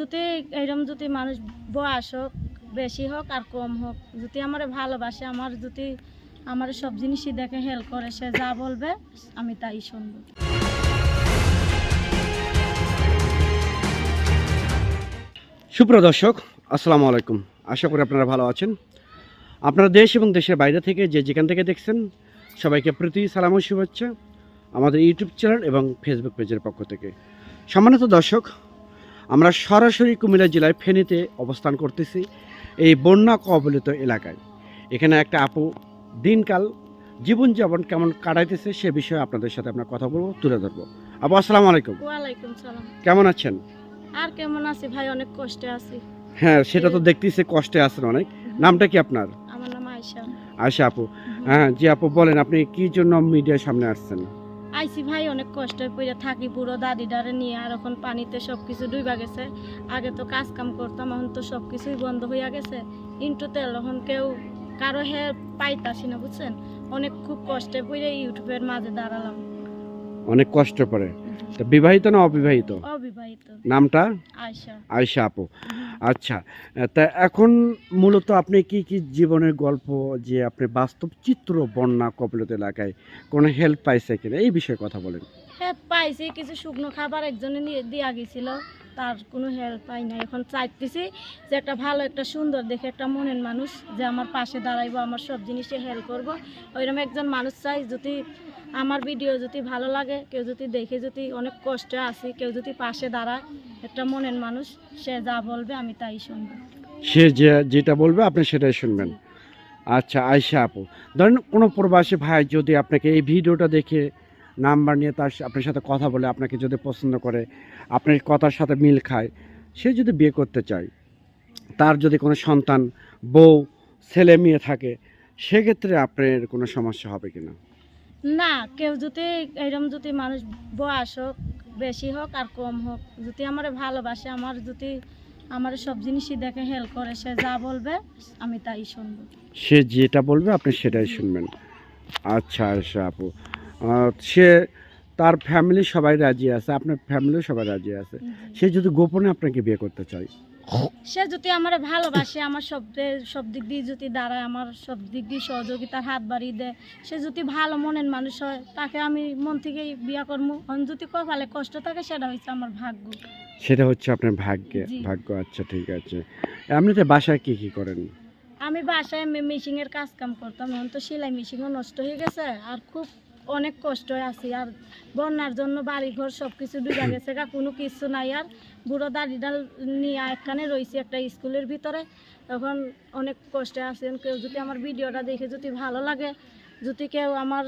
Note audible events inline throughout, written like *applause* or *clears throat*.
যদি এরকম যদি মানুষ বয়স হোক, বেশি হোক আর কম হোক, যদি আমার ভালোবাসে, আমার যদি আমার সব জিনিসই দেখে হেল্প করে, সে যা বলবে, আমি তাই শুনব। সুপ্রিয় দর্শক, আসসালামু আলাইকুম। আশা করি আপনারা ভালো আছেন। আপনারা দেশ এবং দেশের বাইরে থেকে যে যেখান থেকে দেখছেন, সবাইকে প্রীতি, সালাম ও শুভেচ্ছা আমাদের ইউটিউব চ্যানেল এবং ফেসবুক পেজের পক্ষ থেকে। সম্মানিত দর্শক আমরা সরাসরি কুমিল্লা জেলায় ফেনীতে অবস্থান করতেছি এই বন্যা কবলিত এলাকায়। এখানে একটা আপু দিনকাল জীবনযাপন কেমন কাটাইতেছে সে বিষয়ে আপনাদের সাথে আমরা কথা বলব তুলে ধরবো। আপু আসসালামু আলাইকুম। ওয়ালাইকুম সালাম। কেমন আছেন? আর কেমন আছি ভাই? অনেক কষ্টে আছি। হ্যাঁ সেটা তো দেখতেছি কষ্টে আছেন অনেক। নামটা কি আপনার? আমার নাম আয়সা আশা আপু। হ্যাঁ জি আপু বলেন আপনি কি জন্য মিডিয়ার সামনে আসছেন? আইসি ভাই অনেক কষ্টের পড়ে থাকি বুড়ো দাদি ডারে নিয়ে আর এখন পানিতে সব কিছু ডুবা গেছে। আগে তো কাজ কাম করতাম এখন তো সব কিছুই বন্ধ হইয়া গেছে। কিন্তু তেল এখন কেউ কারও হে পাইতাছি না বুঝছেন? অনেক খুব কষ্টে পড়ে ইউটিউবের মাঝে দাঁড়ালাম। অনেক কষ্ট পড়ে তা বিবাহিত না অবিবাহিত? অবিবাহিত নামটা? আপু। আচ্ছা তা এখন মূলত আপনি কি কি জীবনের গল্প যে আপনি বাস্তব চিত্র বন্যা এলাকায় কোনো হেল্প পাইছে কিনা এই বিষয়ে কথা বলেন। হ্যাঁ পাইছি কিছু শুকনো খাবার একজনে নিয়ে দিয়া গেছিল তার কোনো হেল্প পাই না এখন চাইতেছি যে একটা ভালো একটা সুন্দর দেখে একটা মনের মানুষ যে আমার পাশে দাঁড়াইবো আমার সব জিনিসে হেল্প করব। ওইরকম একজন মানুষ চাই যদি আমার ভিডিও যদি ভালো লাগে, কেউ যদি দেখে যদি অনেক কষ্টে আসি কেউ যদি পাশে দাঁড়ায়, একটা মনের মানুষ, সে যা বলবে আমি তাই শুনব। সে যে, যেটা বলবে, আপনি সেটাই শুনবেন। আচ্ছা আয়সা আপু, ধরেন কোনো প্রবাসী ভাই যদি আপনাকে এই ভিডিওটা দেখে নাম্বার নিয়ে তার আপনার সাথে কথা বলে, আপনাকে যদি পছন্দ করে, আপনার কথার সাথে মিল খায়, সে যদি বিয়ে করতে চায়, তার যদি কোনো সন্তান, বউ, ছেলে, মেয়ে থাকে, সেক্ষেত্রে আপনার কোনো সমস্যা হবে কি না না কেউ যদি এরকম যদি মানুষ বয়স হোক বেশি হোক আর কম হোক যদি আমার ভালোবাসে আমার যদি আমার সব জিনিসই দেখে হেল্প করে সে যা বলবে আমি তাই শুনব। সে যেটা বলবে আপনি সেটাই শুনবেন। আচ্ছা আচ্ছা আপু। সে তার ফ্যামিলি সবাই রাজি আছে আপনার ফ্যামিলিও সবাই রাজি আছে। সে যদি গোপনে আপনাকে বিয়ে করতে চায় সে যদি আমার ভালোবাসে আমার সব সব দিক দিয়ে যদি দাঁড়ায় আমার সব দিক দিয়ে সহযোগিতার হাত বাড়িয়ে দেয় সে যদি ভালো মনের মানুষ হয় তাকে আমি মন থেকেই বিয়া করব এখন যদি কপালে কষ্ট থাকে সেটা হচ্ছে আমার ভাগ্য। সেটা হচ্ছে আপনার ভাগ্যে। ভাগ্য আচ্ছা ঠিক আছে। আপনি তো বাসায় কি কি করেন? আমি বাসায় মেশিনের কাজ কাম করতাম। এখন তো সেলাই মেশিনও নষ্ট হয়ে গেছে। আর খুব অনেক কষ্ট আছি আর বন্যার জন্য বাড়ি ঘর সব কিছু ডুবে গেছে গা, কোনো কিছু নাই আর বুড়ো দাড়িডাল নিয়ে একখানে রয়েছে একটা স্কুলের ভিতরে। তখন অনেক কষ্টে আছেন কেউ যদি আমার ভিডিওটা দেখে যদি ভালো লাগে, যদি কেউ আমার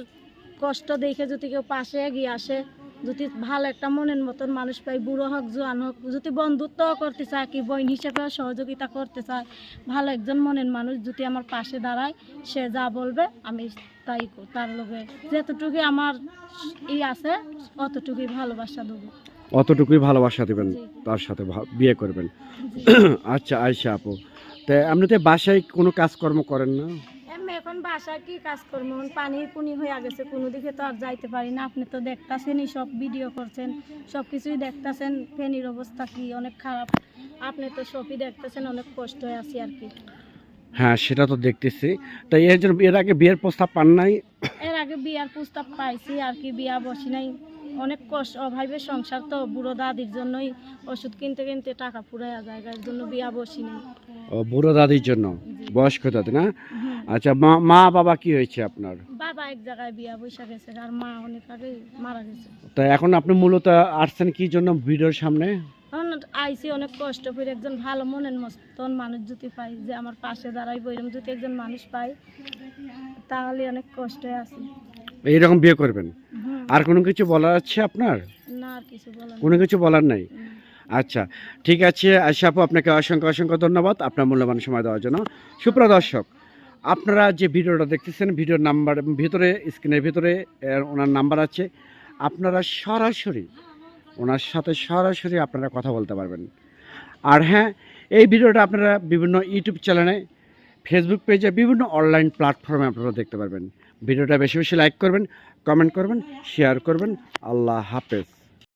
কষ্ট দেখে যদি কেউ পাশে এগিয়ে আসে যদি ভালো একটা মনের মতন মানুষ পাই বুড়ো হোক জোয়ান হোক যদি বন্ধুত্ব করতে চায় কি বোন হিসেবে সহযোগিতা করতে চায় ভালো একজন মনের মানুষ যদি আমার পাশে দাঁড়ায় সে যা বলবে আমি তাই তার লোকে যতটুকু আমার ই আছে অতটুকুই ভালোবাসা দেবো। অতটুকুই ভালোবাসা দেবেন তার সাথে বিয়ে করবেন। *clears throat* আচ্ছা আয়সা আপু তা আপনি তো বাসায় কোনো কাজকর্ম করেন না? এখন বাসায় কি কাজ করব? পানি পুনি হয়ে গেছে কোনো দিকে তো আর যাইতে পারি না। আপনি তো দেখতাছেনই সব ভিডিও করছেন সব কিছুই দেখতাছেন ফেনির অবস্থা কি অনেক খারাপ। আপনি তো সবই দেখতেছেন অনেক কষ্ট হয়ে আছি আর কি। হ্যাঁ সেটা তো দেখতেছি। তাই এর জন্য এর আগে বিয়ের প্রস্তাব পান নাই? এর আগে বিয়ার প্রস্তাব পাইছি আর কি বিয়া বসি নাই। অনেক কষ্ট অভাবে সংসার তো বুড়ো দাদির জন্যই ওষুধ কিনতে কিনতে টাকা ফুরাইয়া যায় এর জন্য বিয়া বসি নাই। ও বুড়ো দাদির জন্য? বয়স্ক দাদি না। আচ্ছা মা মা বাবা কি হয়েছে আপনার? বাবা এক জায়গায় বিয়া বসে গেছে আর মা অনেক আগে মারা গেছে। তা এখন আপনি মূলত আসছেন কি জন্য ভিডিওর সামনে? এখন আইসি অনেক কষ্ট করে একজন ভালো মনের মতন মানুষ যদি পাই যে আমার পাশে দাঁড়াই বইরম যদি একজন মানুষ পাই তাহলে অনেক কষ্টে আছি। এইরকম বিয়ে করবেন? আর কোনো কিছু বলার আছে আপনার? না আর কিছু বলার কোনো কিছু বলার নাই। আচ্ছা ঠিক আছে আশা আপু আপনাকে অসংখ্য অসংখ্য ধন্যবাদ আপনার মূল্যবান সময় দেওয়ার জন্য। সুপ্রিয় দর্শক আপনারা যে ভিডিওটা দেখতেছেন, ভিডিওর নাম্বার ভিতরে, স্ক্রিনের ভিতরে ওনার নাম্বার আছে। আপনারা সরাসরি, ওনার সাথে সরাসরি আপনারা কথা বলতে পারবেন। আর হ্যাঁ এই ভিডিওটা আপনারা বিভিন্ন ইউটিউব চ্যানেলে, ফেসবুক পেজে, বিভিন্ন অনলাইন প্ল্যাটফর্মে আপনারা দেখতে পারবেন। ভিডিওটা বেশি বেশি লাইক করবেন, কমেন্ট করবেন, শেয়ার করবেন। আল্লাহ হাফেজ।